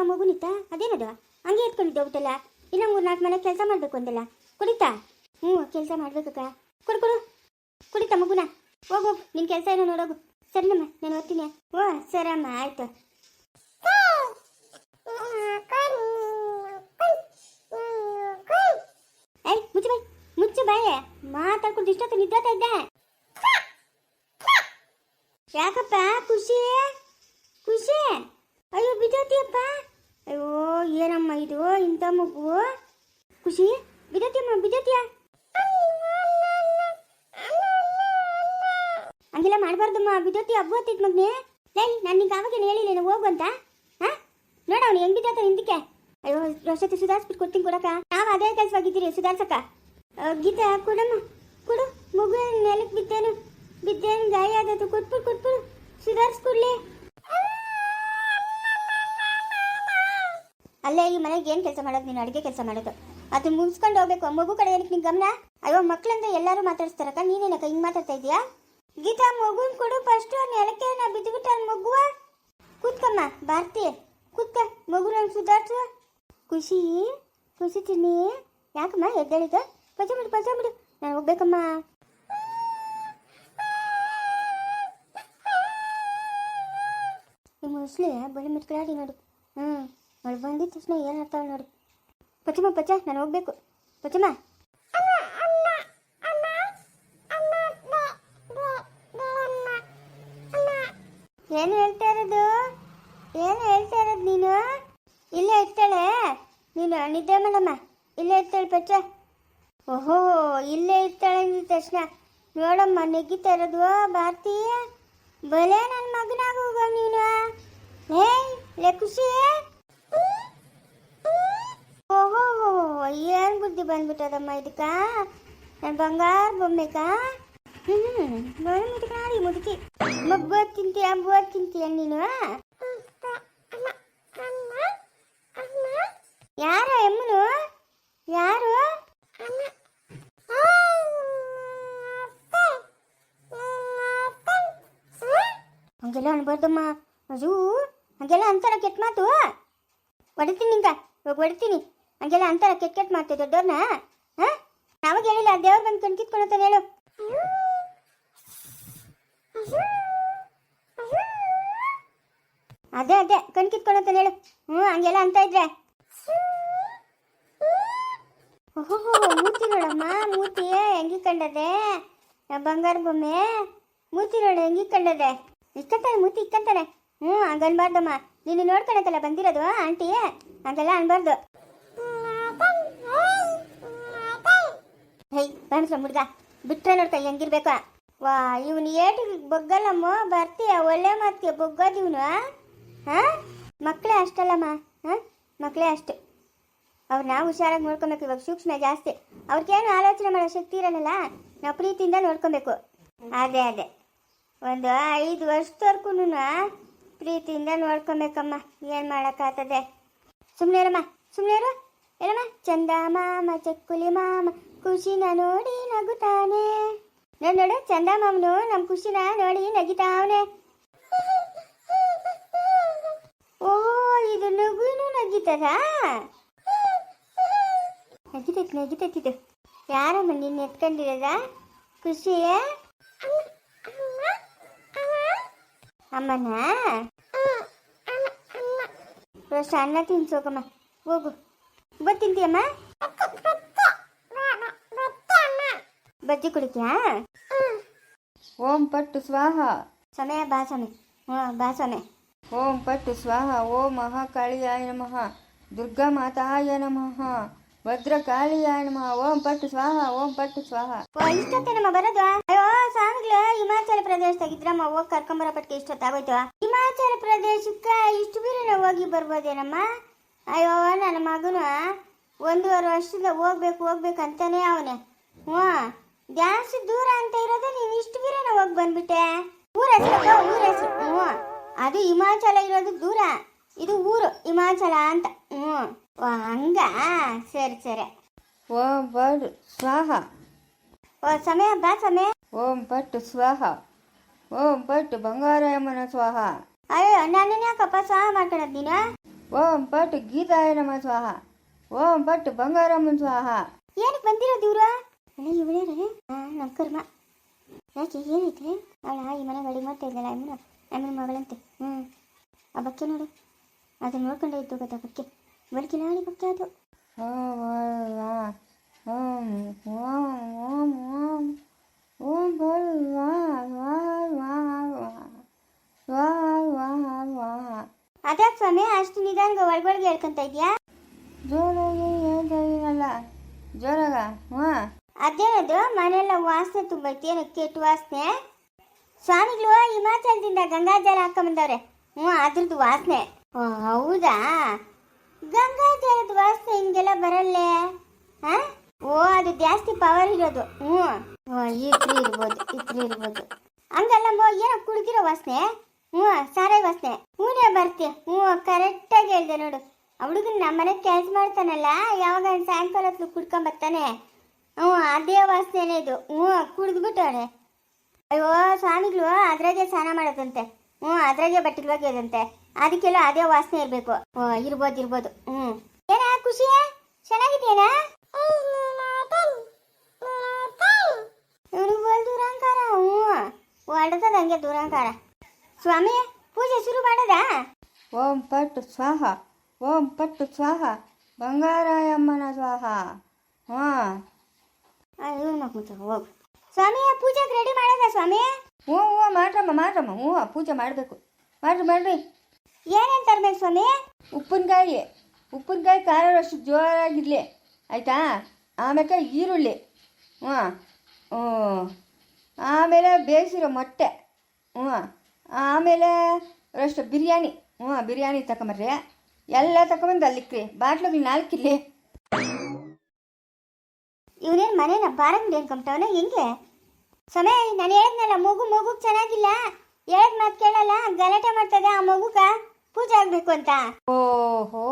ಅಮ್ಮ ಮಗುನಿತ್ತ? ಅದೇನದು? ಹಂಗೆ ಎತ್ಕೊಂಡಿದ್ದೆ ಊಟಲ್ಲ ಇನ್ನ ಮೂರು ನಾಲ್ಕು ಮನೆ ಕೆಲಸ ಮಾಡಬೇಕು ಅಂದಲ್ಲ. ಕುಡಿತಾ? ಹ್ಞೂ, ಕೆಲಸ ಮಾಡ್ಬೇಕಕ್ಕ ಕೊಡು ಕೊಡು. ಕುಡಿತಾ ಮಗುನ? ಹೋಗು ನಿನ್ನ ಕೆಲಸ ಏನೋ ನೋಡೋಗು. ಸರಿನಮ್ಮ ನಾನು ಓದ್ತೀನಿ ಓ ಸರಮ್ಮ ಆಯ್ತು. ಏಯ್, ಮುಚ್ಚು ಬಾಯ್. ಮುಚ್ಚು ಬಾಯ್. ಮಾತಾಡ್ಕೊಂಡು ಇಷ್ಟೊತ್ತು ನಿದ್ರಾತಾ ಇದ್ದೆ? ಯಾಕಪ್ಪ, ಖುಷಿ? ಖುಷಿ? ಅಯ್ಯೋ ಬಿದ್ದೋತಿಯಪ್ಪ ಏನಮ್ಮ ಇದು? ಇಂಥ ಮಗು? ಖುಷಿ? ಬಿದ್ದತಿಯಮ್ಮ ಬಿದ್ದೋತಿಯ ಹಂಗೆಲ್ಲ ಮಾಡಬಾರ್ದಮ್ಮ, ಬಿದ್ದೋತಿ ಹಬ್ಬ ಹತ್ತಿದ್ ಮಗ್ನೆ. ಲೈ, ನಾನು ನಿಂಗೆ ಅವಾಗೇನು ಹೇಳಿಲ್ಲ ಹೋಗು ಅಂತ. ಹಾ? ನೋಡ ಅವನು ಹೆಂಗ್ ಬಿದ್ದಾತ ಹಿಂದಕ್ಕೆ. ಅಯ್ಯೋ ರಸತಿ ಸುಧಾರಿಸ್ಬಿಟ್ಟು ಕೊಡ್ತೀನಿ ಕೊಡಕ ನಾವು ಅದೇ ಕೆಲಸವಾಗಿದ್ದೀರಿ, ಸುಧಾರ್ಸಕ್ಕ. ಗೀತಾ ಕೊಡಮ್ಮ, ಕೊಡು. ಮಗು ನೆಲಕ್ಕೆ ಬಿದ್ದೇನು? ಬಿದ್ದೇನು ಗಾಯ ಆದದ್ದು? ಕೊಟ್ಬಿಡು ಕೊಟ್ಬಿಡು. ಸುಧಾರಿಸ್ಕೊಡ್ಲಿ ಅಲ್ಲೇ ಈ ಮನೆಗೆ ಏನು ಕೆಲಸ ಮಾಡೋದು? ನೀನು ಅಡುಗೆ ಕೆಲಸ ಮಾಡೋದು. ಅದು ಮುಗಿಸ್ಕೊಂಡು ಹೋಗ್ಬೇಕು. ಮಗು ಕಡೆ ಏನಕ್ಕೆ ನಿಂಗೆ ಗಮನ? ಅಯ್ಯೋ ಮಕ್ಕಳಂದ್ರೆ ಎಲ್ಲರೂ ಮಾತಾಡಿಸ್ತಾರಕ್ಕ ನೀನೇನಕ್ಕ ಹಿಂಗೆ ಮಾತಾಡ್ತಾ ಇದೀಯಾ ಗೀತಾ ಮಗುನ್ ಕೊಡು ಫಸ್ಟ್ ನೆಲಕ್ಕೆ. ನಾ ಬಿದ್ದುಬಿಟ್ಟ ಮಗುವ. ಕೂತ್ಕಮ್ಮ, ಭಾರತಿ, ಕೂತ್ಕ. ಮಗು ನಂಗೆ ಸುಧಾರ್ಸು. ಖುಷಿ ಖುಷಿ ತಿನ್ನಿ. ಯಾಕಮ್ಮ ಎದ್ದೇಳಿದ ಪಚ ಬಿಡು ಪಚ ಬಿಡು. ನಾನು ಹೋಗ್ಬೇಕಮ್ಮ. ಈ ಮುಸ್ಲಿ, ಬಳಿ ಮಿಟ್ಕಲಾಡಿ ನೋಡು. ಹ್ಞೂ ಅವಳು ಬಂದಿದ್ದ ತಕ್ಷಣ ಏನು ಹೇಳ್ತಾಳೆ ನೋಡಿ. ಪಚಮ್ಮ, ಪಚ, ನಾನು ಹೋಗ್ಬೇಕು. ಪಚಮ್ಮ. ಏನು ಹೇಳ್ತಾ ಇರೋದು? ಏನು ಹೇಳ್ತಾ ಇರೋದು ನೀನು? ಇಲ್ಲೇ ಇರ್ತಾಳೆ ನೀನು ನಿದ್ದೆ ಮಾಡಮ್ಮ. ಇಲ್ಲೇ ಇರ್ತಾಳೆ ಪಚ. ಓಹೋ, ಇಲ್ಲೇ ಇರ್ತಾಳೆ ಅಂದಿದ ತಕ್ಷಣ. ನೋಡಮ್ಮ ನೆಗ್ಗಿತಾ ಇರೋದು, ಭಾರತಿ. ಬಲೆ ನನ್ನ ಮಗನಾಗ ಹೋಗೋ ನೀನು. ಏಯ್, ಲೇ ಖುಷಿ ಓಹೋ ಏನು ಬುದ್ಧಿ ಬಂದ್ಬಿಟ್ಟದಮ್ಮ ಇದಕ್ಕ? ನನ್ನ ಬಂಗಾರ ಬೊಮ್ಮೆಕ ಹ್ಞೂ ನೋಡಿ ಮುದುಕಾಡಿ ಮುದುಕಿ ಮಬ್ಬ ತಿಂತೀಯ ಅಂಬುವ ತಿಂತೀಯ ನೀನು? ಯಾರ ಎಮ್ಮನು? ಯಾರು? ಹಂಗೆಲ್ಲ ಅನ್ಬಾರ್ದಮ್ಮ. ಅಜೂ, ಹಂಗೆಲ್ಲ ಅಂತಾರ ಕೆಟ್ಟ ಮಾತು. ಹೊಡಿತೀನಿ ನಿಂಗ. ಇವಾಗ ಹೊಡಿತೀನಿ ಹಂಗೆಲ್ಲ ಅಂತಾರ, ಕೆಟ್ಟ ಕೆಟ್ಟ ಮಾತು ದೊಡ್ಡವ್ರನ್ನ ನಾವಾಗ ಹೇಳಿಲ್ಲ, ದೇವ್ರು ಬಂದು ಕಣ್ ಕಿತ್ಕೊಳತ್ತ ಹೇಳು. ಅದೇ ಅದೇ ಕಣ್ ಕಿತ್ಕೊಳತ್ತ ಹೇಳು. ಹ್ಞೂ ಹಂಗೆಲ್ಲ ಅಂತ ಇದ್ರೆ. ಓಹೋ, ಮೂತಿ ನೋಡಮ್ಮ, ಮೂತಿ ಹೆಂಗಿ ಕಂಡದೆ ಬಂಗಾರ ಬೊಮ್ಮೆ. ಮೂತಿ ನೋಡು, ಹೆಂಗಿ ಕಂಡದೆ ಇಕ್ಕಂತಾನೆ ಮೂತಿ ಇಕ್ಕಂತಾನೆ ಹ್ಞೂ ಹಂಗನ್ಬಾರ್ದಮ್ಮ ನೀನು ನೋಡ್ಕೊಳತ್ತಲ್ಲ ಬಂದಿರೋದು, ಆಂಟಿ. ಹಂಗೆಲ್ಲ ಅನ್ಬಾರ್ದು. ಹೈ ಬಾಣಿಸ್ಲ ಬಿಟ್ಟರೆ ನೋಡ್ತ ಹೆಂಗಿರ್ಬೇಕ? ವಾ, ಇವನು ಏಟು ಬೊಗ್ಗಲ್ಲಮ್ಮ, ಬರ್ತೀಯ? ಒಳ್ಳೆ ಮಾತಿಗೆ ಬೊಗ್ಗೋದು ಇವನು ಹಾ? ಮಕ್ಕಳೇ ಅಷ್ಟಲ್ಲಮ್ಮ, ಹಾ? ಮಕ್ಕಳೇ ಅಷ್ಟು. ಅವ್ರನ್ನ ಹುಷಾರಾಗಿ ನೋಡ್ಕೊಬೇಕು, ಇವಾಗ ಸೂಕ್ಷ್ಮ ಜಾಸ್ತಿ. ಅವ್ರಿಗೇನು ಆಲೋಚನೆ ಮಾಡೋ ಶಕ್ತಿ ಇರಲ್ಲ ನಾವು ಪ್ರೀತಿಯಿಂದ ನೋಡ್ಕೊಬೇಕು. ಅದೇ ಅದೇ. ಒಂದು ಐದು ವರ್ಷದವರೆಗೂ ಪ್ರೀತಿಯಿಂದ ನೋಡ್ಕೊಬೇಕಮ್ಮ. ಏನು ಮಾಡೋಕ್ಕಾಗ್ತದೆ ಸುಮ್ಮನೆ ಇರಮ್ಮ ಸುಮ್ಮನೆ ಇರು. ಏನಮ್ಮ? ಚಂದ ಮಾಮ, ಚಕ್ಕುಲಿ ಮಾಮ. ಖುಷಿನ ನೋಡಿ ನಗುತ್ತಾನೆ. ನೋಡ್ ನೋಡು ಚಂದ ಮಾಮನು ನಮ್ಮ ಖುಷಿನ ನೋಡಿ ನಗಿತಾವನೆ. ಓ ಇದು ನಗುನು ನಗಿತದ? ನಗಿತೈತಿ ನಗಿತೈತಿದು ಯಾರಮ್ಮ ನಿನ್ನ ಎತ್ಕೊಂಡಿರದ? ಖುಷಿಯೇ? ಅಮ್ಮನ? ಫಸ್ಟ್ ಅನ್ನ ತಿನ್ಸೋಕಮ್ಮ ಹೋಗು. ತಿಂತೀಯಮ್ಮ. ಬಜ್ಜಿ ಕುಡಿತೀಯಾ? ಓಂ ಪಟ್ಟು ಸ್ವಾಹ. ಸಮಯ ಭಾಷಣೆ ಸಮಯ ಭಾಷಣೆ ಬಾ ಓಂ ಪಟ್ಟು ಸ್ವಾಹ ಓಂ ಮಹಾಕಾಳಿಯಾಯ ನಮಃ. ದುರ್ಗಾ ಮಾತಾಯ ನಮಃ. ಭದ್ರಕಾಳಿಯಾಯ ನಮಃ. ಓಂ ಪಟ್ಟು ಸ್ವಾಹ ಓಂ ಪಟ್ಟು ಸ್ವಾಹ. ಓ ಇಷ್ಟೊತ್ತೇನಮ್ಮ ಬರೋದು? ಅಯ್ಯೋ ಸ್ವಾಮಿಗಳು ಹಿಮಾಚಲ ಪ್ರದೇಶದಾಗಿದ್ರಮ್ಮ ಹೋಗಿ ಕರ್ಕೊಂಬರೋ ಪಟ್ಟಿಗೆ ಇಷ್ಟೊತ್ತಾಗೋಯ್ತು ಹಿಮಾಚಲ ಪ್ರದೇಶಕ್ಕೆ ಇಷ್ಟು ಬೀರನ ಹೋಗಿ ಬರ್ಬೋದೇನಮ್ಮ? ಅಯ್ಯೋ ನನ್ನ ಮಗನು ಒಂದೂವರೆ ವರ್ಷದ ಹೋಗ್ಬೇಕು ಹೋಗ್ಬೇಕಂತಾನೆ ಅವನೇ. ಹ್ಞೂ. ಜಾಸ್ತಿ ದೂರ ಅಂತ ಇರೋದು ನೀನು ಇಷ್ಟು ಬೀರನ ಹೋಗಿ ಬಂದ್ಬಿಟ್ಟೆ? ಊರ ಹೆಸರು ಊರ ಹೆಸರು. ಹ್ಞೂ. ಅದು ಹಿಮಾಚಲ ಇರೋದು ದೂರ. ಇದು ಊರು ಹಿಮಾಚಲ ಅಂತ. ಹ್ಞೂ. ಓ ಹಂಗ? ಸರಿ ಸರಿ. ಓಂ ಬಟ್ ಸ್ವಾಹ. ಓ ಸಮಯ ಬಾ ಸಮಯ. ಓಂ ಬಟ್ ಸ್ವಾಹ. ಓಂ ಬಟ್ ಬಂಗಾರಯಮ್ಮನ ಸ್ವಾಹ. ಅಯ್ಯೋ ನಾನು ಯಾಕಪ್ಪ ಸ್ವಾಹ ಮಾಡ್ಕೊಳದ್ ನೀನು? ಓಂ ಬಟ್ ಗೀತಾಯ ನಮ ಸ್ವಾಹ. ಓಂ ಬಟ್ ಬಂಗಾರಮ್ಮನ ಸ್ವಾಹ. ಏನಕ್ಕೆ ಬಂದಿರೋದು ಇವ್ರು? ಅಲ್ಲ ಇವಳೇ ನಮ್ಮ ಕರ್ಮ. ಯಾಕೆ, ಏನೈತೆ? ಅವಳ ಈ ಮನೆಗೆ ಅಡಿಗೆ ಮಾಡ್ತಾ ಇದ್ದಲ್ಲ ಅಮ್ಮನ ಅಮ್ಮನ ಮಗಳಂತೆ. ಹ್ಞೂ ಆ ಬಕ್ಕೆ ನೋಡು. ಅದನ್ನ ನೋಡ್ಕೊಂಡೇ ಇತ್ತು ಗೊತ್ತಾ ಬಕ್ಕೆ. ಬಳಿಕೆ ನಾಳೆ ಬಕ್ಕೆ ಅದು. ಅದ್ಯಾಕೆ ಸ್ವಾಮಿ, ಅಷ್ಟು ನಿಧಾನಗ ಒಳಗೊಳಗೆ ಹೇಳ್ಕೊಂತ ಇದೆಯಾ? ಜೋರಾಗಿ ಹೇಳ್ತಾ ಜೋರಾಗ? ಹಾಂ ಅದೇನದು? ಮನೆಯೆಲ್ಲ ವಾಸನೆ ತುಂಬೈತಿ, ಏನು ಕೆಟ್ಟ ವಾಸನೆ. ಸ್ವಾಮಿಗಳು ಹಿಮಾಚಲದಿಂದ ಗಂಗಾಜಲ ಹಾಕೊಂಬಂದವ್ರೆ. ಹ್ಞೂ, ಅದ್ರದ್ದು ವಾಸನೆ. ಓ, ಹೌದಾ? ಗಂಗಾಜಲದ ವಾಸನೆ ಹಿಂಗೆಲ್ಲ ಬರಲ್ಲೇ? ಹಾ? ಓ, ಅದು ಜಾಸ್ತಿ ಪವರ್ ಇರೋದು. ಹ್ಞೂ. ಓ ಇತ್ರಿ ಇರ್ಬೋದು ಇತ್ರಿ ಇರ್ಬೋದು. ಮೋ, ಏನೋ ಕುಡ್ದಿರೋ ವಾಸನೆ. ಹ್ಞೂ ಸಾರೆ ವಾಸನೆ. ಹ್ಞೂನೇ ಬರ್ತಿ. ಹ್ಞೂ ಕರೆಕ್ಟಾಗಿ ಹೇಳ್ದೆ ನೋಡು. ಹುಡುಗನ್ ನಮ್ಮನೆ ಕೆಲಸ ಮಾಡ್ತಾನಲ್ಲ, ಯಾವಾಗ ಸಾಯಂಕಾಲ ಹೊತ್ತು ಕುಡ್ಕೊಂಬರ್ತಾನೆ ಹ್ಞೂ, ಅದೇ ವಾಸನೆ ಇದು. ಹ್ಞೂ, ಕುಡಿದ್ಬಿಟ್ಟವ್ರೆ. ಅಯ್ಯೋ, ಸ್ವಾಮಿಗಳು, ಅದ್ರಾಗೆ ಸ್ನಾನ ಮಾಡೋದಂತೆ. ಹ್ಞೂ, ಅದ್ರಾಗೆ ಬಟ್ಟೆಗಳು ಒಗೆಯೋದಂತೆ. ಅದಕ್ಕೆಲ್ಲ ಅದೇ ವಾಸನೆ ಇರಬೇಕು. ಇರ್ಬೋದು ಇರ್ಬೋದು. ಹ್ಞೂ. ಏನ, ಖುಷಿ? ಚೆನ್ನಾಗಿದೆಯಾ ಇವನಿಗೆ ಒಲ್ ದೂರಾಂಕಾರ. ಹ್ಞೂ ಹೊಡೆತದ ಹಂಗೆ ದೂರಾಂಕಾರ. ಸ್ವಾಮಿ, ಪೂಜೆ ಶುರು ಮಾಡದಾ? ಓಂ ಪಟ್ ಸ್ವಾಹ. ಓಂ ಪಟ್ ಸ್ವಾಹ. ಬಂಗಾರಾಯಮ್ಮನ ಸ್ವಾಹ. ಹಾಂ ಇವನು ಮಕ್ಕಳು ಹೋಗು ಸ್ವಾಮಿ ಪೂಜೆಗೆ ರೆಡಿ ಮಾಡದ ಸ್ವಾಮಿ? ಹ್ಞೂ ಹ್ಞೂ ಮಾಡ್ರಮ್ಮ ಮಾಡ್ರಮ್ಮ. ಹ್ಞೂ ಪೂಜೆ ಮಾಡಬೇಕು. ಮಾಡ್ರಿ ಮಾಡ್ರಿ. ಏನೇನು ತರಬೇಕು ಸ್ವಾಮಿ? ಉಪ್ಪಿನಕಾಯಿ ಉಪ್ಪಿನಕಾಯಿ ಖಾರ ಅಷ್ಟು ಜೋರಾಗಿರಲಿ ಆಯಿತಾ? ಆಮೇಲೆ ಈರುಳ್ಳಿ. ಹ್ಞೂ ಹ್ಞೂ. ಆಮೇಲೆ ಬೇಯಿಸಿರೋ ಮೊಟ್ಟೆ. ಹ್ಞೂ ಆಮೇಲೆ ಅಷ್ಟು ಬಿರಿಯಾನಿ. ಹ್ಞೂ ಬಿರಿಯಾನಿ ತಗೊಂಬರ್ರಿ. ಎಲ್ಲ ತಗೊಂಬಂದು ಅಲ್ಲಿಕ್ರಿ. ಬಾಟ್ಲಿಗೆ ನಾಲ್ಕಿಲ್ಲಿ ಇವನೇನು ಮನೇನ? ಬಾರಂಗಡಿ ಅನ್ಕೊಂಬಿಟ್ಟವನ ಹೆಂಗೆ? ಸಮಯ ನಾನು ಹೇಳಿದ್ನಲ್ಲ ಮಗು ಮಗು ಚೆನ್ನಾಗಿಲ್ಲ. ಹೇಳದ್ ಮಾತು ಕೇಳಲ್ಲ ಗಲಾಟೆ ಮಾಡ್ತದೆ ಆ ಮಗುಗ. ಪೂಜೆ ಆಗಬೇಕು ಅಂತ. ಓಹೋ.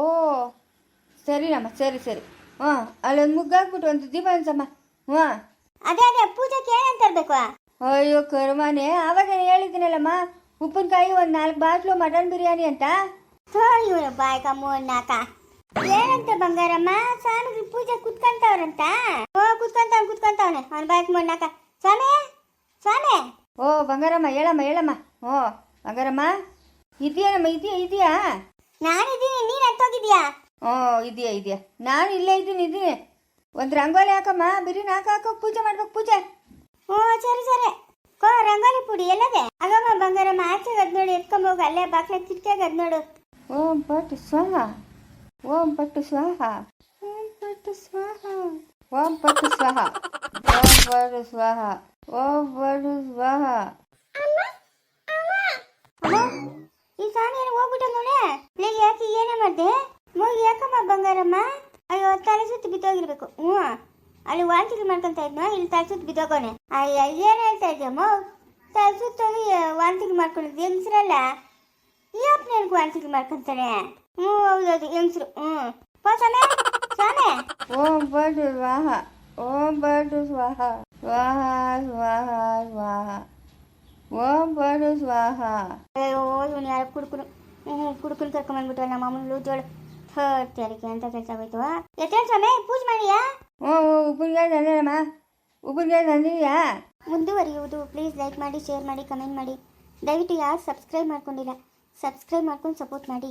ಸರಿನಮ್ಮ ಸರಿ ಸರಿ. ಹ್ಞೂ ಅಲ್ಲೊಂದು ಮುಗ್ಗಾಕ್ಬಿಟ್ಟು ಒಂದು ದೀಪ ಅನ್ಸಮ್ಮ ಹ್ಞೂ. ಅದೇ ಅದೇ ಪೂಜೆ ಕೇಳಂತ ತರಬೇಕು ಅಯ್ಯೋ ಕರ್ಮಾನೆ ಅವಾಗ ಹೇಳಿದ್ದೀನಲ್ಲಮ್ಮ ಉಪ್ಪಿನಕಾಯಿ ಒಂದು ನಾಲ್ಕು ಬಾಟ್ಲು ಮಟನ್ ಬಿರಿಯಾನಿ ಅಂತ? ಥೋ ಇವನು ಬಾಯ್ಕ ಮೂರ್ನಾಕ ಏನಂತ ಬಂಗಾರಮ್ಮ? ಸ್ವಾಮಿಗಳು ಪೂಜೆ ಕುತ್ಕೊಂತವ್ರಂತ? ಓ ಕುತ್ಕೊಂತವ್ನ ಕುತ್ಕಂತವನೆ. ಅವ್ನ ಬಾಯ್ಕ ಮಣ್ಣಾಕ ಸ್ವಾಮಿ ಸ್ವಾಮಿ. ಓ ಬಂಗಾರಮ್ಮ ಹೇಳಮ್ಮ ಹೇಳಮ್ಮ. ಓ ಬಂಗಾರಮ್ಮ. ಇದೆಯಮ್ಮ ಇದೆಯಾ ಇದೆಯಾ? ನಾನಿದ್ದೀನಿ ನೀನು ಹತ್ತೋಗಿದ್ಯಾ ಓ ಇದೆಯಾ ಇದೆಯಾ. ನಾನು ಇಲ್ಲೇ ಇದ್ದೀನಿ ಇದ್ದೀನಿ. ಒಂದು ರಂಗೋಲಿ ಹಾಕಮ್ಮ ಬಿರಿ ಹಾಕ ಹಾಕೋ ಪೂಜೆ ಮಾಡ್ಬೇಕು ಪೂಜೆ. ಓ ಸರಿ ಸರಿ. ಕೋ ರಂಗೋಲಿ ಪುಡಿ ಎಲ್ಲದೆ? ಆಗಮ್ಮ ಬಂಗಾರಮ್ಮ ಆಚೆಗೆ ಅದ್ ನೋಡಿ ಎತ್ಕೊಂಬೋಗ ಅಲ್ಲೇ ಬಾಕ್ಲ ಕಿಟಕಿಯಾಗ ಅದ್ ನೋಡು ಓ ಬಟ್ ಸ್ವಾಹ. ಓಂ ಪಟ್ಟು ಸ್ವಾಹ. ಓಂ ಪಟ್ಟು ಸ್ವಾಹ. ಓಂ ಪಟ್ಟು ಸ್ವಾಹ. ಓಂ ಪಟ್ಟು ಸ್ವಾಹ. ಓಂ ಪಟ್ಟು ಸ್ವಾಹ. ಈ ಸಾಣಿಯನ್ನು ಹೋಗ್ಬಿಟ್ಟ ನೋಡೆ? ಬೆಳಿಗ್ಗೆ ಯಾಕೆ ಏನೇ ಮಾಡ್ದೆ? ಮೂಗಿ ಯಾಕಮ್ಮ ಬಂಗಾರಮ್ಮ? ಅಯ್ಯೋ ತಲೆ ಸುತ್ತು ಬಿದ್ದೋಗಿರ್ಬೇಕು. ಹ್ಞೂ. ಅಲ್ಲಿ ವಾಂತಿಗಳು ಮಾಡ್ಕೊಂತ ಇದ್ನ ಇಲ್ಲಿ ತಲೆ ಸುತ್ತು ಬಿದ್ದೋಗೋನೆ ಅಯ್ಯ ಏನು ಹೇಳ್ತಾ ಇದ್ಯಮ್ಮ? ತಲೆ ಸುತ್ತೋಗಿ ವಾಂತಿಗಳು ಮಾಡ್ಕೊಂಡಿದ್ದು ಹೆಂಗಸ್ರಲ್ಲ? ಯಾಕೆ ನನಗೆ ವಾಂತಿಗಳು ಮಾಡ್ಕೊಂತಾನೆ ಹ್ಞೂ ಹೌದೌದು ಹೆಂಗಸ್ರು ಹ್ಞೂ. ಪೋ ಸ್ವಾಮಿ ಸ್ವಾಮಿ ಓಂ ಪಟ್ಟು ಸ್ವಾಹ. ಓಂ ಪಟ್ಟು ಸ್ವಾಹ. ಸ್ವಾಹ ಸ್ವಾಹ ಸ್ವಾಹ. ಓಂ ಪಟ್ಟು ಸ್ವಾಹ. ಅಯ್ಯೋ ಇವನು ಯಾರು ಕುಡ್ಕುನು ಹ್ಞೂ ಕುಡ್ಕುನ್ ಕರ್ಕೊಂಬಂದ್ಬಿಟ್ಟು ನಮ್ಮ ಮಾಮೂಲು ಜೋಳು ಹರ್ತಿಯರಿಗೆ ಅಂತ ಕೆಲಸ ಆಗೋಯ್ತು ಸ್ವಾಮಿ ಪೂಜೆ ಮಾಡಿಯಾ? ಹ್ಞೂ ಉಪ್ಪಿನಕಾಯಿ ತಂದೇನಮ್ಮ ಉಪ್ಪಿನಕಾಯಿ ತಂದಿದ್ಯಾ? ಮುಂದುವರಿಯುವುದು. ಪ್ಲೀಸ್ ಲೈಕ್ ಮಾಡಿ ಶೇರ್ ಮಾಡಿ ಕಮೆಂಟ್ ಮಾಡಿ. ದಯವಿಟ್ಟು ಯಾರು ಸಬ್ಸ್ಕ್ರೈಬ್ ಮಾಡ್ಕೊಂಡಿಲ್ಲ ಸಬ್ಸ್ಕ್ರೈಬ್ ಮಾಡ್ಕೊಂಡು ಸಪೋರ್ಟ್ ಮಾಡಿ.